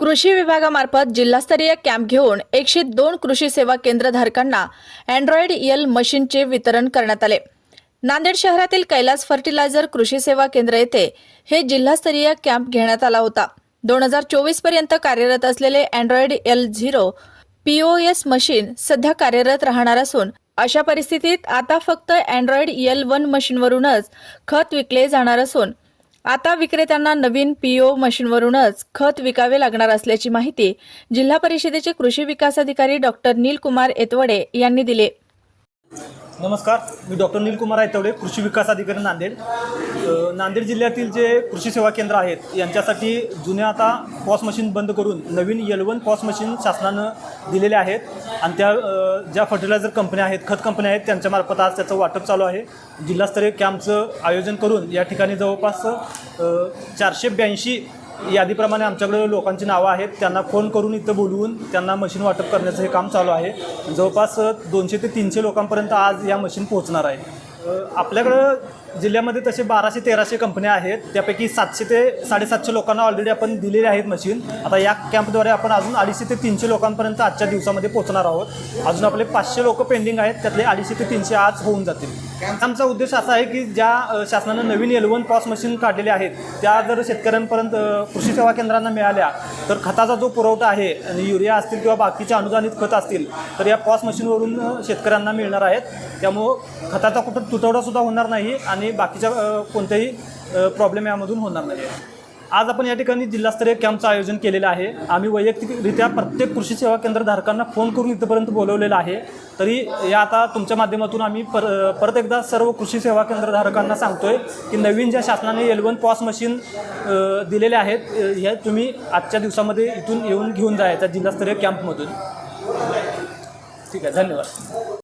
कृषी विभागामार्फत जिल्हास्तरीय कॅम्प घेऊन एकशे दोन कृषी सेवा केंद्रधारकांना अँड्रॉइड एल मशीनचे वितरण करण्यात आले. नांदेड शहरातील कैलास फर्टिलायझर कृषी सेवा केंद्र येथे हे जिल्हास्तरीय कॅम्प घेण्यात आला होता. दोन हजार चोवीसपर्यंत कार्यरत असलेले Android L zero POS machine सध्या कार्यरत राहणार असून अशा परिस्थितीत आता फक्त अँड्रॉइड एल वन मशीनवरूनच खत विकले जाणार असून आता विक्रेत्यांना नवीन पीओ मशीनवरूनच खत विकावे लागणार असल्याची माहिती जिल्हा परिषदेचे कृषी विकास अधिकारी डॉक्टर नीलकुमार एतवडे यांनी दिली. नमस्कार मी डॉक्टर नीलकुमार आयतवडे कृषी विकास अधिकारी नांदेड. नांदेड जिल्ह्यातील जे कृषी सेवा केंद्र आहेत यांच्यासाठी जुन्या आता पॉस मशीन बंद करून नवीन एलवन पॉस मशीन शासनानं दिलेले आहेत. आणि त्या ज्या फर्टिलायझर कंपन्या आहेत खत कंपन्या आहेत त्यांच्यामार्फत आज त्याचं वाटप चालू आहे. जिल्हास्तरीय कॅम्पचं आयोजन करून या ठिकाणी जवळपास चारशे ब्याऐंशी यादीप्रमाणे आमच्याकडे लोकांची नावं आहेत. त्यांना फोन करून इथं बोलवून त्यांना मशीन वाटप करण्याचं हे काम चालू आहे. जवळपास दोनशे ते तीनशे लोकांपर्यंत आज या मशीन पोहोचणार आहे. आपल्याकडं जिल्ह्यामध्ये तसे बाराशे तेराशे कंपन्या आहेत. त्यापैकी सातशे ते साडेसातशे लोकांना ऑलरेडी आपण दिलेले आहेत मशीन आता या कॅम्पद्वारे आपण अजून अडीचशे ते तीनशे लोकांपर्यंत आजच्या दिवसामध्ये पोहोचणार आहोत. अजून आपले पाचशे लोक पेंडिंग आहेत. त्यातले अडीचशे ते तीनशे आज होऊन जातील. आमचा उद्देश असा आहे की ज्या शासनानं नवीन एलवन पॉस मशीन काढलेल्या आहेत त्या जर शेतकऱ्यांपर्यंत कृषी सेवा केंद्रांना मिळाल्या तर खताचा जो पुरवठा आहे आणि युरिया असतील किंवा बाकीचे अनुदानित खत असतील तर या पॉस मशीनवरून शेतकऱ्यांना मिळणार आहेत. त्यामुळं खताचा कुठं तुटवडासुद्धा होणार नाही आणि आणि बाकीच्या कोणत्याही प्रॉब्लेम यामधून होणार नाही आज आपण या ठिकाणी जिल्हास्तरीय कॅम्पचं आयोजन केलेलं आहे. आम्ही वैयक्तिकरित्या प्रत्येक कृषी सेवा केंद्रधारकांना फोन करून इथंपर्यंत बोलवलेलं आहे. तरी या आता तुमच्या माध्यमातून आम्ही पर परत एकदा सर्व कृषी सेवा केंद्रधारकांना सांगतो आहे की नवीन ज्या शासनाने एलवन पॉस मशीन दिलेले आहेत हे तुम्ही आजच्या दिवसामध्ये इथून येऊन घेऊन जायचा जिल्हास्तरीय कॅम्पमधून. ठीक आहे धन्यवाद.